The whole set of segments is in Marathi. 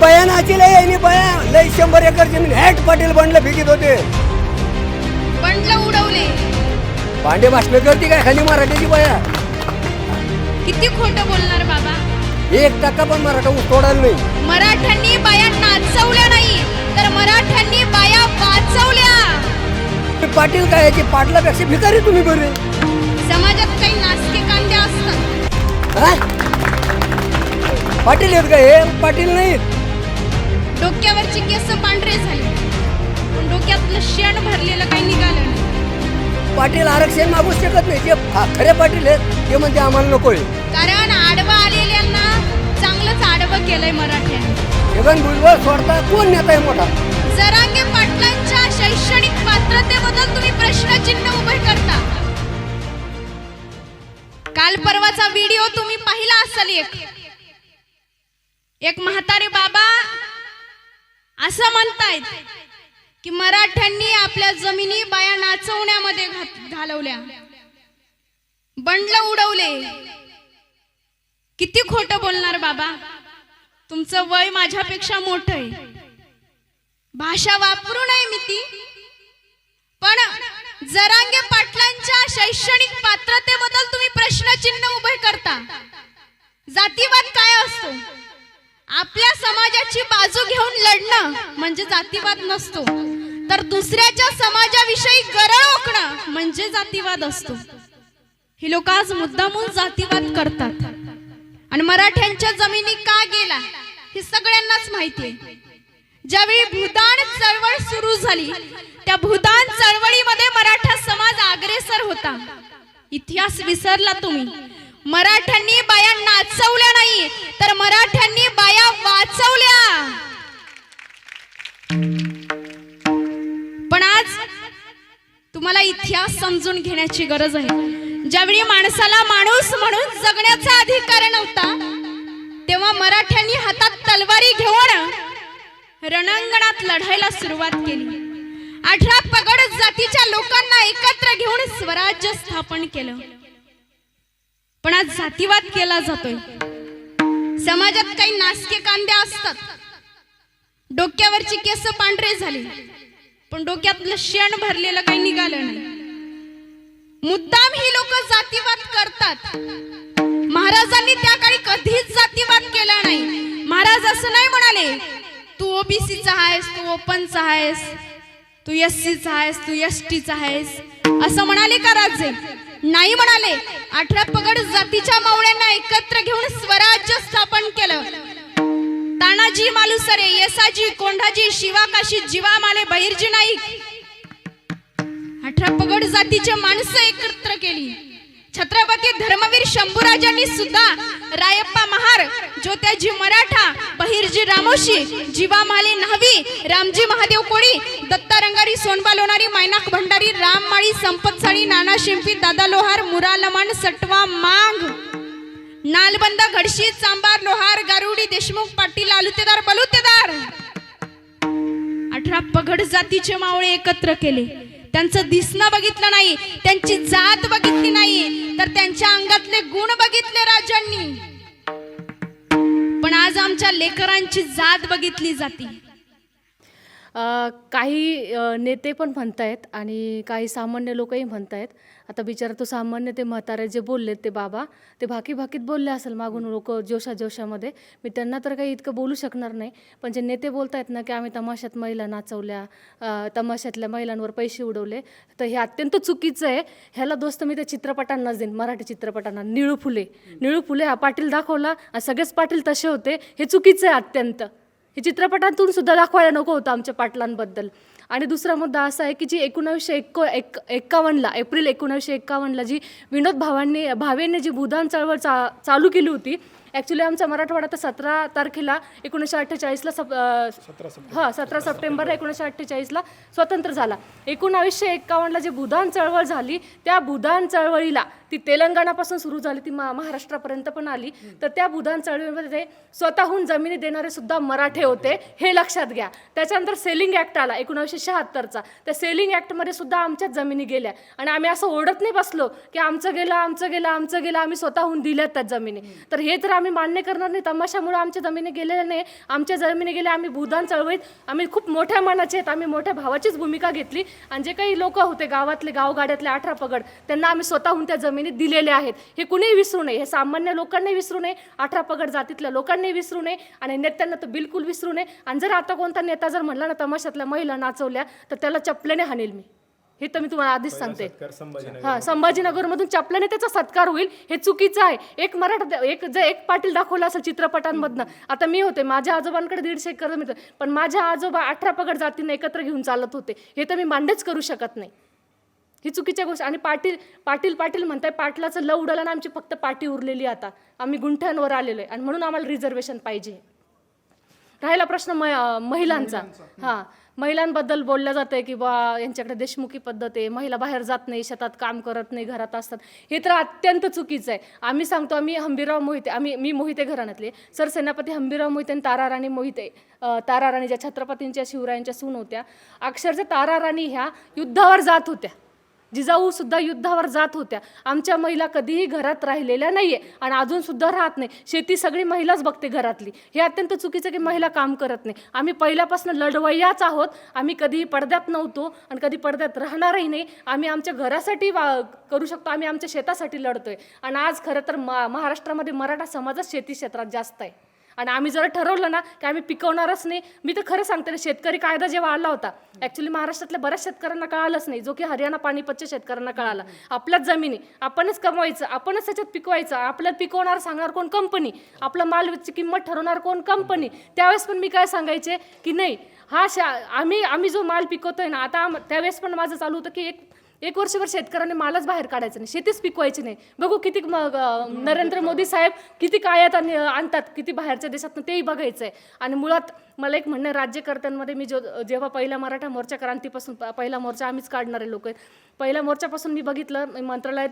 बया नाची लय यांनी बया लय शंभर एकर जमीन हॅट पाटील बनलं फिकीत होते. बंडलं उडवले. भांडे भाषण करते काय खाली मराठीची बया? किती खोटं बोलणार बाबा? एक टक्का पण मराठा ऊस तोडायला नाही. मराठ्यांनी बाया नाचवल्या नाही तर मराठ्यांनी बाया वाचवल्या. पाटील काय याची पाटलापेक्षा भिकारी तुम्ही बरे. समाजात काही नाचके कांदे असतात? पाटील आहेत का हे? पाटील नाहीत. डोक्यावरचे केस पांढरे झाले. पण डोक्यातलं शेण भरलेलं काही निघालं नाही. पाटील आरक्षण मागू शकत नाही. जे खरे पाटील आहेत ते म्हणते आम्हाला नकोय. कारण आडवं आलेल्यांना चांगलंच आडवं केलंय मराठ्यांनी. जगन भुजबळ सोडता कोण नेता आहे मोठा? जरांगे पाटलांच्या शैक्षणिक पात्रतेबद्दल तुम्ही प्रश्नचिन्ह उभे करता. काल परवाचा व्हिडिओ तुम्ही पाहिला असाल एक. एक म्हातारे बाबा असं म्हणतायत की मराठ्यांनी आपल्या जमिनी बाया नाचवण्यामध्ये घात- घालवल्या. बंडलं उडवले. किती खोटं बोलणार बाबा? तुमचं वय माझ्यापेक्षा मोठं आहे. भाषा वापरू नये मी ती पण जरांगे पाटलांच्या शैक्षणिक पात्रतेबद्दल तुम्ही प्रश्नचिन्ह उभे करता. जातीवाद काय असतो? आपल्या समाजाची बाजू घेऊन लढणं म्हणजे जातीवाद नसतो. तर दुसऱ्याच्या समाजाविषयी गरळ ओकणं म्हणजे जातीवाद असतो. ही लोक आज मुद्दामून जातीवाद करतात. आणि मराठ्यांच्या जमिनी का गेला हे सगळ्यांनाच माहिती आहे. ज्यावेळी भूदान चळवळ सुरू झाली त्या भूदान चळवळीमध्ये मराठा समाज अग्रेसर होता. इतिहास विसरला तुम्ही. मराठ्यांनी बाया नाचवल्या नाही तर मराठ्यांनी बाया वाचवल्या. पण आज तुम्हाला इतिहास समजून घेण्याची गरज आहे. ज्यावेळी माणसाला माणूस म्हणून जगण्याचा अधिकार नव्हता तेव्हा मराठ्यांनी हातात तलवारी घेऊन रणांगणात लढायला सुरुवात केली. अठरा पगड जातीच्या लोकांना एकत्र घेऊन स्वराज्य स्थापन केलं. पण आज जातीवाद केला जातोय. समाजात काही नासके कांद्या असतात. डोक्यावरची केस पांढरे झाले. पण डोक्यातलं शेण भरलेलं काही निघालं नाही. मुद्दाम ही लोक जातीवाद करतात. महाराजांनी त्या काळी कधीच जातीवाद केला नाही. महाराज असं नाही म्हणाले तू ओबीसीचा आहेस तू ओपनचा आहेस तू एस सीचा आहेस तू एस टीचा आहेस. असं म्हणाले का राजे? नाही म्हणाले. अठरा पगड जातीच्या मावळ्यांना एकत्र घेऊन स्वराज्य स्थापन केलं. तानाजी मालुसरे येसाजी कोंढाजी शिवाकाशी जीवामाले बहिर्जी नाईक. अठरा पगड जातीचे माणसं एकत्र केली. छत्रपती धर्मवीर शंभूराजांनी सुद्धा रायप्पा महार ज्योत्याजी मराठा बहिरजी रामोशी जीवामाले न्हावी रामजी महादेव कोळी दत्ता रंगारी सोनबा लोणारी मैनाक भंडारी राम माळी संपत साळी नाना शिंपी दादा लोहार मुरा लमण सटवा मांग. नालबंद घडशी चांबार लोहार गारुडी देशमुख पाटील आलुतेदार बलुतेदार. अठरा पगड जातीचे मावळे एकत्र केले. त्यांचं दिसणं बघितलं नाही त्यांची जात बघितली नाही तर त्यांच्या अंगातले गुण बघितले राजांनी. पण आज आमच्या लेकरांची जात बघितली जाते. काही नेते पण म्हणतायत आणि काही सामान्य लोकही म्हणत आहेत आता बिचारा तो सामान्य ते म्हातारे जे बोलले ते बाबा ते भाकी भाकीत बोलले असेल मागून लोक जोशा जोशामध्ये मी त्यांना तर काही इतकं बोलू शकणार नाही. पण जे नेते बोलत आहेत ना की आम्ही तमाशात महिला नाचवल्या तमाशातल्या महिलांवर पैसे उडवले तर हे अत्यंत चुकीचं आहे. ह्याला दोस्त मी त्या चित्रपटांनाच देईन मराठी चित्रपटांना. निळू फुले. निळू फुले हा पाटील दाखवला सगळेच पाटील तसे होते. हे चुकीचं आहे अत्यंत. हे चित्रपटातून सुद्धा दाखवायला नको होतं आमच्या पाटलांबद्दल. आणि दुसरा मुद्दा असा आहे की जी एकोणावीसशे एक्को एक एक्कावन्नला एप्रिल एकोणावीसशे एक्कावन्नला जी विनोद भावांनी भावेंनी जी भूदान चळवळ चा चालू केली होती ॲक्च्युली आमचा मराठवाडा तर सतरा तारखेला एकोणीसशे अठ्ठेचाळीसला सप हां सतरा सप्टेंबर एकोणीसशे अठ्ठेचाळीसला स्वतंत्र झाला. एकोणावीसशे एक्कावन्नला जी भूदान चळवळ झाली त्या भूदान चळवळीला ती तेलंगणापासून सुरू झाली ती मा- महाराष्ट्रापर्यंत पण आली. तर त्या बुधान चळवळीमध्ये स्वतःहून जमिनी देणारे सुद्धा मराठे होते हे लक्षात घ्या. त्याच्यानंतर सेलिंग ॲक्ट आला एकोणीसशे शहात्तरचा. त्या सेलिंग ॲक्टमध्ये सुद्धा आमच्याच जमिनी गेल्या. आणि आम्ही असं ओढत नाही बसलो की आमचं गेलं आमचं गेलं आमचं गेलं आम्ही स्वतःहून दिल्यात त्या जमिनी. तर हे तर आम्ही मान्य करणार नाही. तमाशामुळे आमच्या जमिनी गेलेल्या नाही. आमच्या जमिनी गेल्या आम्ही भूदान चळवळीत आम्ही खूप मोठ्या मनाचे आहेत. आम्ही मोठ्या भावाचीच भूमिका घेतली. आणि जे काही लोक होते गावातले गावगाड्यातले अठरा पगड त्यांना आम्ही स्वतःहून त्या जमिनी दिलेल्या आहेत. हे कुणीही विसरू नये. हे सामान्य लोकांनी विसरू नये. अठरा पगड जातीतल्या लोकांनी विसरू नये. आणि नेत्यांना तर बिलकुल विसरू नये. आणि जर आता कोणता नेता जर म्हणला ना तमाशातल्या महिला नाचवल्या तर त्याला चपल्याने हाणेल मी. हे तर मी तुम्हाला आधीच सांगते. हा संभाजीनगरमधून चपल्याने त्याचा सत्कार होईल हे चुकीचं आहे. एक मराठा एक जर एक पाटील दाखवला असेल चित्रपटांमधनं आता मी होते माझ्या आजोबांकडे दीडशे एकर होतं. पण माझ्या आजोबा अठरा पगड जातीने एकत्र घेऊन चालत होते. हे तर मी मांडच करू शकत नाही. ही चुकीच्या गोष्ट आणि पाटील पाटील पाटील म्हणताय पाटलाचं लव उडालं आणि आमची फक्त पाठी उरलेली आता. आम्ही गुंठ्यांवर आलेलो आहे आणि म्हणून आम्हाला रिझर्वेशन पाहिजे. राहिला प्रश्न महिलांचा. हां. महिलांबद्दल बोललं जातं आहे की बा यांच्याकडे देशमुखी पद्धत आहे महिला बाहेर जात नाही शेतात काम करत नाही घरात असतात. हे तर अत्यंत चुकीचं आहे. आम्ही सांगतो आम्ही हंबीराव मोहिते आम्ही मी मोहिते घराण्यातले सर सेनापती हंबीराव मोहिते आणि ताराराणी मोहिते तारा ताराराणी ज्या छत्रपतींच्या शिवरायांच्या सून होत्या अक्षरशः ताराराणी ह्या युद्धावर जात होत्या. जिजाऊ सुद्धा युद्धावर जात होत्या. आमच्या महिला कधीही घरात राहिलेल्या नाहीये आणि अजून सुद्धा राहत नाही. शेती सगळी महिलाच बघते घरातली. हे अत्यंत चुकीचं की महिला काम करत नाही. आम्ही पहिल्यापासून लढवय्याच आहोत. आम्ही कधीही पडद्यात नव्हतो आणि कधी पडद्यात राहणारही नाही. आम्ही आमच्या घरासाठी वा करू शकतो. आम्ही आमच्या शेतासाठी लढतोय. आणि आज खरं तर मा महाराष्ट्रामध्ये मराठा समाजच शेती क्षेत्रात जास्त आहे. आणि आम्ही जर ठरवलं ना की आम्ही पिकवणारच नाही मी तर खरं सांगते ना शेतकरी कायदा जेव्हा आला होता ॲक्च्युली महाराष्ट्रातल्या बऱ्याच शेतकऱ्यांना कळालंच नाही. जो की हरियाणा पाणीपतच्या शेतकऱ्यांना कळाला. आपल्याच जमिनी आपणच कमवायचं आपणच त्याच्यात पिकवायचं आपल्याला पिकवणार सांगणार कोण कंपनी आपला मालची किंमत ठरवणार कोण कंपनी त्यावेळेस पण मी काय सांगायचे की नाही हा शा आम्ही आम्ही जो माल पिकवतोय ना आता त्यावेळेस पण माझं चालू होतं की एक एक वर्षभर शेतकऱ्यांनी मालच बाहेर काढायचं नाही शेतीच पिकवायची नाही. बघू किती मग नरेंद्र मोदी साहेब किती कायात आणि आणतात किती बाहेरच्या देशातनं तेही बघायचं आहे आणि मुळात मला एक म्हणणं आहे, राज्यकर्त्यांमध्ये मी जो जेव्हा पहिला मराठा मोर्चा क्रांतीपासून पहिला मोर्चा आम्हीच काढणारे लोक आहेत. पहिल्या मोर्चापासून मी बघितलं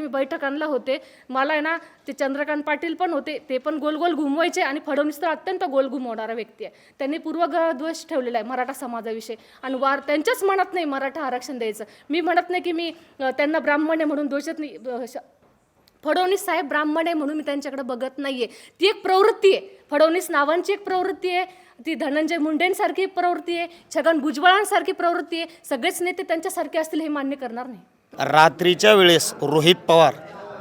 मी बैठक मी होते. मला आहे ना ते चंद्रकांत पाटील पण होते ते पण गोल गोल घुमवायचे आणि फडणवीस तर अत्यंत गोल घुमवणारा व्यक्ती आहे. त्यांनी पूर्वग्रह द्वेष ठेवलेला आहे मराठा समाजाविषयी. आणि वार त्यांच्याच म्हणत नाही मराठा आरक्षण द्यायचं. मी म्हणत नाही की मी त्यांना ब्राह्मण आहे म्हणून द्वेषत नाही श- फडणवीस साहेब ब्राह्मण आहे म्हणून मी त्यांच्याकडे बघत नाहीये. ती एक प्रवृत्ती आहे. फडणवीस नावांची एक प्रवृत्ती आहे. ती धनंजय मुंडेंसारखी प्रवृत्ती आहे. छगन भुजबळांसारखी प्रवृत्ती आहे. सगळेच नेते त्यांच्यासारखे असतील हे मान्य करणार नाही. रात्रीच्या वेळेस रोहित पवार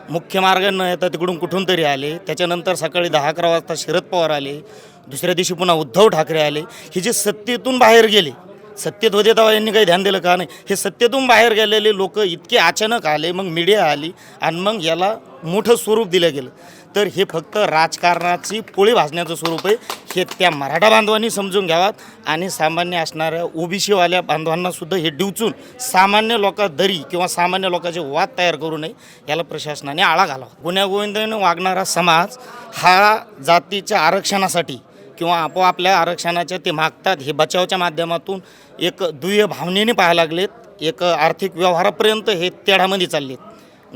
मुख्य मार्ग न येता तिकडून कुठून तरी आले. त्याच्यानंतर सकाळी दहा अकरा वाजता शरद पवार आले. दुसऱ्या दिवशी पुन्हा उद्धव ठाकरे आले. हे जे सत्तेतून बाहेर गेले सत्तेत यांनी काही ध्यान दिलं का नाही? हे सत्यतून बाहेर गेलेले लोक इतके अचानक आले मग मीडिया आली आणि मग याला मोठं स्वरूप दिलं गेलं. तर हे फक्त राजकारणाची पोळी भाजण्याचं स्वरूप आहे. हे त्या मराठा बांधवांनी समजून घ्यावात आणि सामान्य असणाऱ्या ओबीसीवाल्या बांधवांनासुद्धा हे डिवचून सामान्य लोका दरी किंवा सामान्य लोकांचे वाद तयार करू नये याला प्रशासनाने आळा घालावा. गुन्ह्यागोविंदाने वागणारा समाज हा जातीच्या आरक्षणासाठी किंवा आपोआपल्या आरक्षणाच्या ते मागतात हे बचावच्या माध्यमातून एक दुय्य भावनेने पाहायला लागलेत. एक आर्थिक व्यवहारापर्यंत हे तेढामध्ये चाललेत.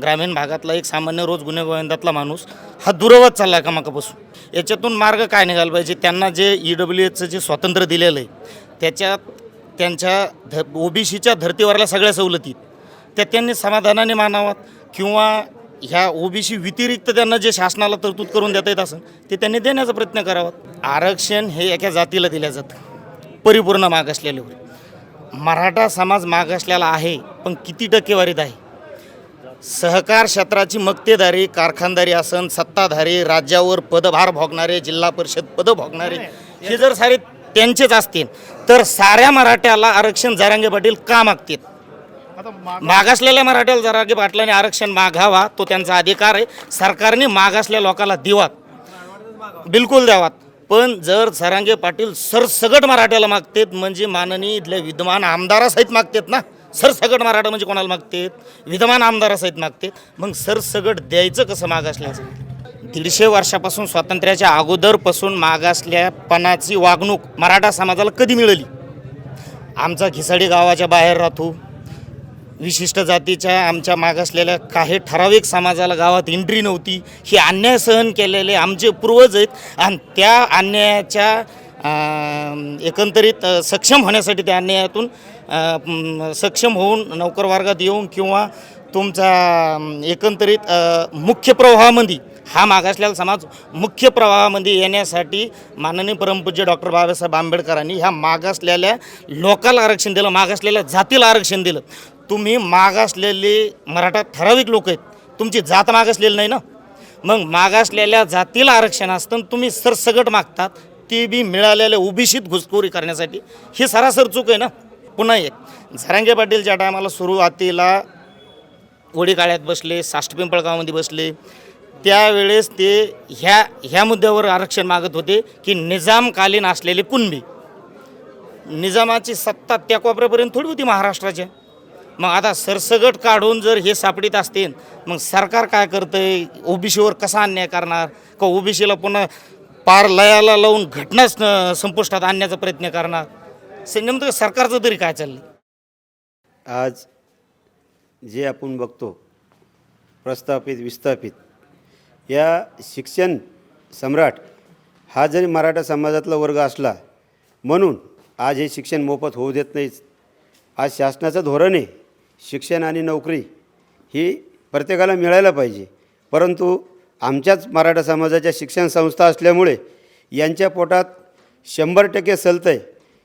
ग्रामीण भागातला एक सामान्य रोज गुन्हेगोविंदातला माणूस हा दुरवत चालला आहे कामाकापासून याच्यातून मार्ग काय निघाला पाहिजे? त्यांना जे ई डब्ल्यू एचं जे स्वातंत्र्य दिलेलं आहे त्याच्यात त्यांच्या ध ओबीसीच्या धर्तीवरल्या सगळ्या सवलती त्या त्यांनी समाधानाने मानावात किंवा ह्या ओबीसी व्यतिरिक्त त्यांना जे शासनाला तरतूद करून देता येत असेल ते त्यांनी देण्याचा प्रयत्न करावा. आरक्षण हे एका जातीला दिलं जातं. परिपूर्ण मागासलेल्यावर मराठा समाज मागासलेला आहे पण किती टक्केवारीत आहे? सहकार क्षेत्राची मक्तेदारी कारखानदारी असन सत्ताधारी राज्यावर पदभार भोगणारे जिल्हा परिषद पदं भोगणारे हे जर सारे त्यांचेच असतील तर साऱ्या मराठ्याला आरक्षण जरांगे पाटील का मागतील? मागासलेल्या मराठ्याला जरागे पाटलाने आरक्षण मागावा तो त्यांचा अधिकार आहे. सरकारने मागासल्या लोकाला दिवात. बिलकुल द्यावात. पण जर सरांगे पाटील सरसगट मराठ्याला मागतेत म्हणजे माननीय इथल्या विद्यमान आमदारासहित मागतेत ना? सरसगट मराठा म्हणजे कोणाला मागतेत? विद्यमान आमदारासहित मागतेत. मग सरसगट द्यायचं कसं मागासल्याचं? दीडशे वर्षापासून स्वातंत्र्याच्या अगोदरपासून मागासल्यापणाची वागणूक मराठा समाजाला कधी मिळाली? आमचा घिसाडी गावाच्या बाहेर राहतो. विशिष्ट जातीच्या आमच्या मागासलेल्या काही ठराविक समाजाला गावात एंट्री नव्हती. ही अन्याय सहन केलेले आमचे पूर्वज आहेत आणि त्या अन्यायाच्या एकंदरीत सक्षम होण्यासाठी त्या अन्यायातून सक्षम होऊन नोकर वर्गात येऊन किंवा तुमचा एकंदरीत मुख्य प्रवाहामध्ये हा मागासलेला समाज मुख्य प्रवाहामध्ये येण्यासाठी माननीय परमपूज्य डॉक्टर बाबासाहेब आंबेडकरांनी ह्या मागासलेल्या लोकाला आरक्षण दिलं मागासलेल्या जातीला आरक्षण दिलं. तुम्ही मागासलेले मराठा ठराविक लोक आहेत. तुमची जात मागासलेली नाही ना? मग मागासलेल्या जातीला आरक्षण असतं आणि तुम्ही सरसगट मागतात ती बी मिळालेल्या उभिशीत घुसखोरी करण्यासाठी. ही सरासर चूक आहे ना? पुन्हा एक. झरांगे पाटीलच्या टायमाला सुरुवातीला वडी काळ्यात बसले साष्टपिंपळगावमध्ये बसले. त्यावेळेस ते ह्या ह्या मुद्द्यावर आरक्षण मागत होते की निजामकालीन असलेले कुणबी. निजामाची सत्ता त्या कोपऱ्यापर्यंत थोडी होती महाराष्ट्राच्या. मग आता सरसगट काढून जर हे सापडीत असतील मग सरकार काय करतंय? ओबीसीवर कसा अन्याय करणार? का ओबीसीला पुन्हा पार लयाला लावून घटनाच संपुष्टात आणण्याचा प्रयत्न करणार? नेमकं सरकारचं तरी काय चाललं आज जे आपण बघतो प्रस्थापित विस्थापित या शिक्षण सम्राट हा जरी मराठा समाजातला वर्ग असला म्हणून आज हे शिक्षण मोफत होऊ देत नाहीच आज शासनाचं धोरण आहे शिक्षण आणि नोकरी ही प्रत्येकाला मिळायला पाहिजे. परंतु आमच्याच मराठा समाजाच्या शिक्षण संस्था असल्यामुळे यांच्या पोटात शंभर टक्के सलतं आहे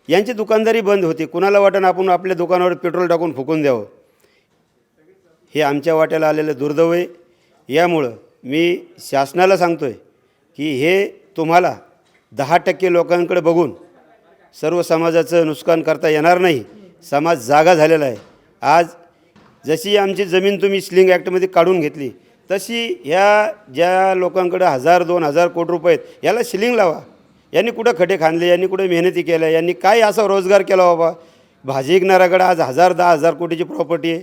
यांची दुकानदारी बंद होती. कुणाला वाटण आपण आपल्या दुकानावर पेट्रोल टाकून फुकून द्यावं? हे आमच्या वाट्याला आलेलं दुर्दैव आहे. यामुळं मी शासनाला सांगतो आहे की हे तुम्हाला दहा टक्के लोकांकडे बघून सर्व समाजाचं नुकसान करता येणार नाही. समाज जागा झालेला आहे. आज जशी आमची जमीन तुम्ही स्लिंग ॲक्टमध्ये काढून घेतली तशी ह्या ज्या लोकांकडे हजार दोन हजार कोटी रुपये आहेत याला शिलिंग लावा. यांनी कुठं खटे खांदले यांनी कुठे मेहनती केल्या यांनी काय असा रोजगार केला बाबा? भाजी विकणाऱ्याकडे आज हजार दहा हजार कोटीची प्रॉपर्टी आहे.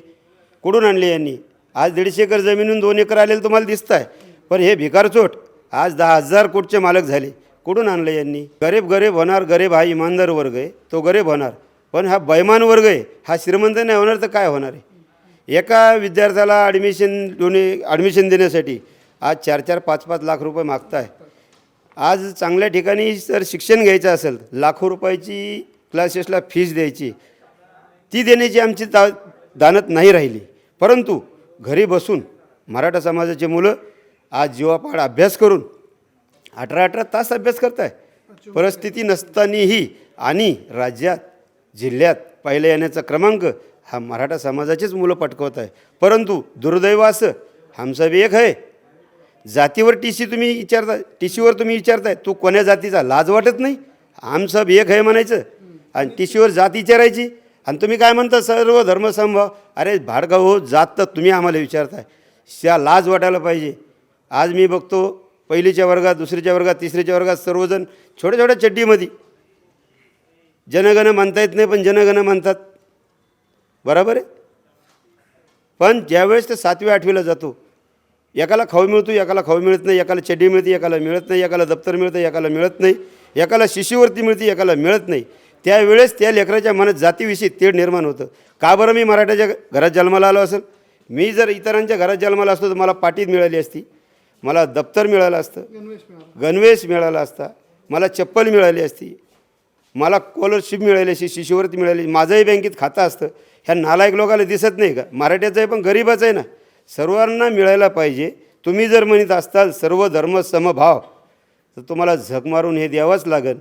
कुठून आणली यांनी? आज दीडशे एकर जमीनहून दोन एकर आलेलं तुम्हाला दिसत आहे पण हे भिकारचोट आज दहा हजार कोटचे मालक झाले. कुठून आणलं यांनी? गरीब गरीब होणार गरीब हा इमानदार वर्ग आहे तो गरीब होणार. पण हा बैमान वर्ग आहे हा श्रीमंत नाही होणार तर काय होणार आहे? एका विद्यार्थ्याला ॲडमिशन दोन्ही ॲडमिशन देण्यासाठी आज चार चार पाच पाच लाख रुपये मागताय. आज चांगल्या ठिकाणी जर शिक्षण घ्यायचं असेल लाखो रुपयाची क्लासेसला फीज द्यायची ती देण्याची आमची दा दानत नाही राहिली. परंतु घरी बसून मराठा समाजाची मुलं आज जीवापाड अभ्यास करून अठरा अठरा तास अभ्यास करताय. परिस्थिती नसतानाही आणि राज्यात जिल्ह्यात पहिल्या येण्याचा क्रमांक हा मराठा समाजाचीच मुलं पटकवत आहे. परंतु दुर्दैव असं हमसाब एक आहे जातीवर टी सी तुम्ही विचारता टी सीवर तुम्ही विचारताय तू कोण्या जातीचा लाज वाटत नाही? आमचा एक आहे म्हणायचं. आणि टी सीवर जात विचारायची. आणि तुम्ही काय म्हणता सर्व धर्मसंभव अरे भाडगाव हो जात तर तुम्ही आम्हाला विचारताय. त्या लाज वाटायला पाहिजे. आज मी बघतो पहिलीच्या वर्गात दुसरीच्या वर्गात तिसरीच्या वर्गात सर्वजण छोट्या छोट्या चड्डीमध्ये. जनगण म्हणता येत नाही पण जनगण म्हणतात. बरोबर आहे? पण ज्यावेळेस ते सातव्या आठवीला जातो एकाला खाऊ मिळतो एकाला खाऊ मिळत नाही एकाला चड्डी मिळते एकाला मिळत नाही एकाला दप्तर मिळतं एकाला मिळत नाही एकाला शिष्यवृत्ती मिळते एकाला मिळत नाही. त्यावेळेस त्या लेकराच्या मनात जातीविषयी तेढ निर्माण होतं. का बरं मी मराठ्याच्या घरात जन्माला आलो असेल? मी जर इतरांच्या घरात जन्माला असतो तर मला पाटीत मिळाली असती मला दप्तर मिळालं असतं गणवेश मिळाला असता मला चप्पल मिळाली असती मला स्कॉलरशिप मिळाली अशी शिष्यवृत्ती मिळाली माझंही बँकेत खातं असतं. ह्या नालायक लोकांना दिसत नाही का? मराठ्याचं आहे पण गरीबाचं आहे ना. सर्वांना मिळायला पाहिजे. तुम्ही जर म्हणत असताल सर्व धर्म समभाव तर तुम्हाला झक मारून हे द्यावंच लागेल.